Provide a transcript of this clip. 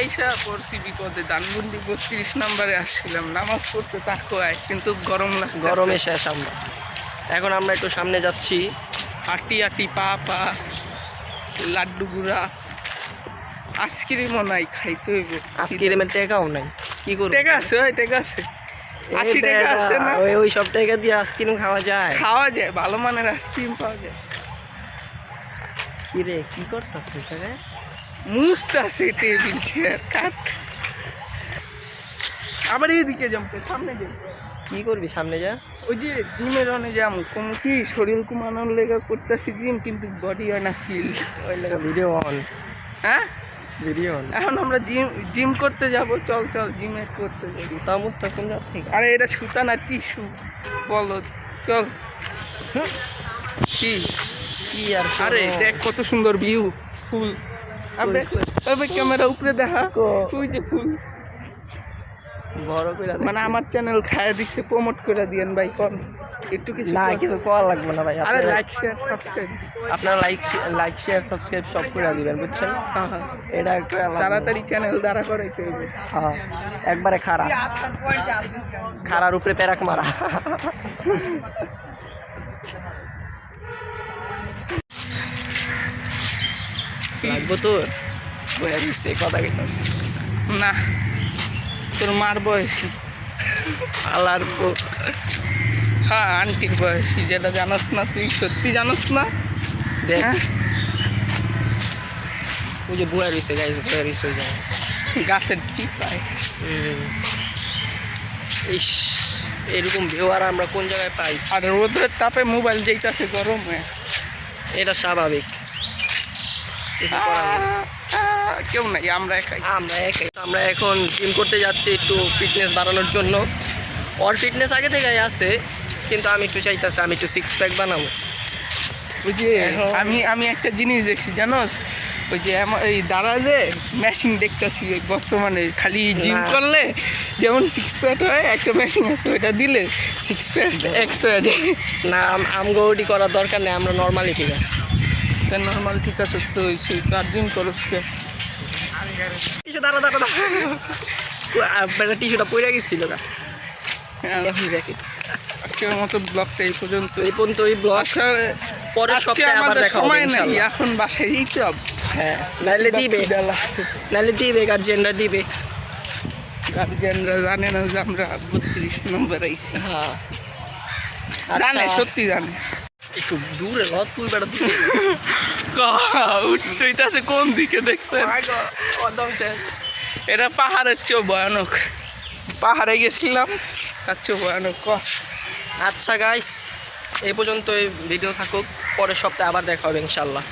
আইসা পড়ছি বিপদে ধানমন্ডি বত্রিশ নাম্বারে আসছিলাম নামাজ পড়তে তাকুয়ায় কিন্তু গরম লাগছে। গরমে শেষ আমরা। এখন আমরা একটু সামনে যাচ্ছি। হাঁটি হাঁটি পা পা লাড্ডু গুড়া আইসক্রিমও নাই খাইতে হইব। আজকে রেমের টেকাও নাই কি করব? ঠিক আছে ওই ঠিক আছে। আশি টাকা আছে না? ওই ওই সব টাকা দিয়ে আইসক্রিম খাওয়া যায়। খাওয়া যায় ভালো মানের আইসক্রিম পাওয়া যায়। কি রে কি করতেছ এখানে? মুস্ত আছে টেবিল চেয়ার কাট। আবার এইদিকে জমতে সামনে যাই কি করবি সামনে যা? ওই যে জিমের অনে যাম কম কি শরীর কমানোর লেগা করতেছি জিম কিন্তু বডি হয় না ফিল ওই লাগা ভিডিও অন হ্যাঁ? ভিডিও অন এখন আমরা জিম জিম করতে যাব চল চল জিমে করতে যাবি। তামুকটা কোন জায়গা থেকে? আরে এটা সুতা না টিস্যু বলো চল। কি? কি আর আরে দেখ কত সুন্দর ভিউ ফুল। আবে কই, ক্যামেরা উপরে দেখা। কো- ওই যে ফুল। বড় করে মানে আমার চ্যানেল খায় দিছে প্রমোট করে দিয়েন ভাই কোন। একটু কিছু না কিছু করা লাগবে না ভাই আরে লাইক শেয়ার সাবস্ক্রাইব আপনারা লাইক লাইক শেয়ার সাবস্ক্রাইব সব করে দিবেন বুঝছেন? এটা একটা তাড়াতাড়ি চ্যানেল দাঁড়া করাইতে হইবে। হ্যাঁ, একবারে খাড়া। খাড়ার উপরে প্যারাক মারা। লাগবো তো বইয়া দিচ্ছে কথা কইতাছে। না তোর মার বয়সী। আলার পো হ্যাঁ আন্টির বয়সী। যেটা জানোস না তুই সত্যি জানোস না? দেখ। হ্যাঁ? ওই যে বুয়া দিচ্ছে গাইজ বুয়া দিচ্ছে যায় গাছের টিপায়। ইস এরকম ভিউ আর আমরা কোন জায়গায় পাই? আর রোদের তাপে মোবাইল যেইটাছে গরমে। এটা স্বাভাবিক। কিছু। কেউ নাই আমরা একাই। আমরা একাই। আমরা এখন জিম করতে যাচ্ছি একটু ফিটনেস বাড়ানোর জন্য। ওর ফিটনেস আগে থেকেই আছে কিন্তু আমি একটু চাইতেছি আমি একটু সিক্স প্যাক বানাবো। এখন- আমি আমি একটা জিনিস দেখছি জানোস? ওই যে আমার এই দাঁড়ালে মেশিন দেখতেছি বর্তমানে। খালি জিম করলে যেমন সিক্স প্যাক হয় একটা মেশিন আছে ওইটা দিলে সিক্স প্যাক এক্স হয়ে যায় না আম- আমগোটি করার দরকার নেই আমরা নর্মালি ঠিক আছে। তা নর্মাল ঠিক আছে তো হয়েছে তার জিম করস কে দাঁড়া দাঁড়া দাঁড়া টিস্যুটা পড়ে গেছিল হ্যাঁ, আজকের মতো ব্লগটা এই পর্যন্ত। এই পর্যন্ত ওই ব্লগ সপ্তাহে আবার দেখা হবে ইনশাআল্লাহ। এখন বাসায় এই তো। হ্যাঁ নাইলে দিবে। নাইলে দিবে গার্জিয়ানরা দিবে। গার্জিয়ানরা জানে না যে আমরা বত্রিশ নম্বর আইছি। হ্যাঁ। জানে আচ্ছা, সত্যি জানে। একটু দূরে রথ তুই বেড়া দূরে উঠতেইতাছে কোন দিকে একদম শেষ। এটা পাহাড়ের চেয়েও ভয়ানক। পাহাড়ে গেছিলাম তার চেয়েও ভয়ানক ক। আচ্ছা গাইস এই পর্যন্ত এই ভিডিও থাকুক পরের সপ্তাহে আবার দেখা হবে ইনশাল্লাহ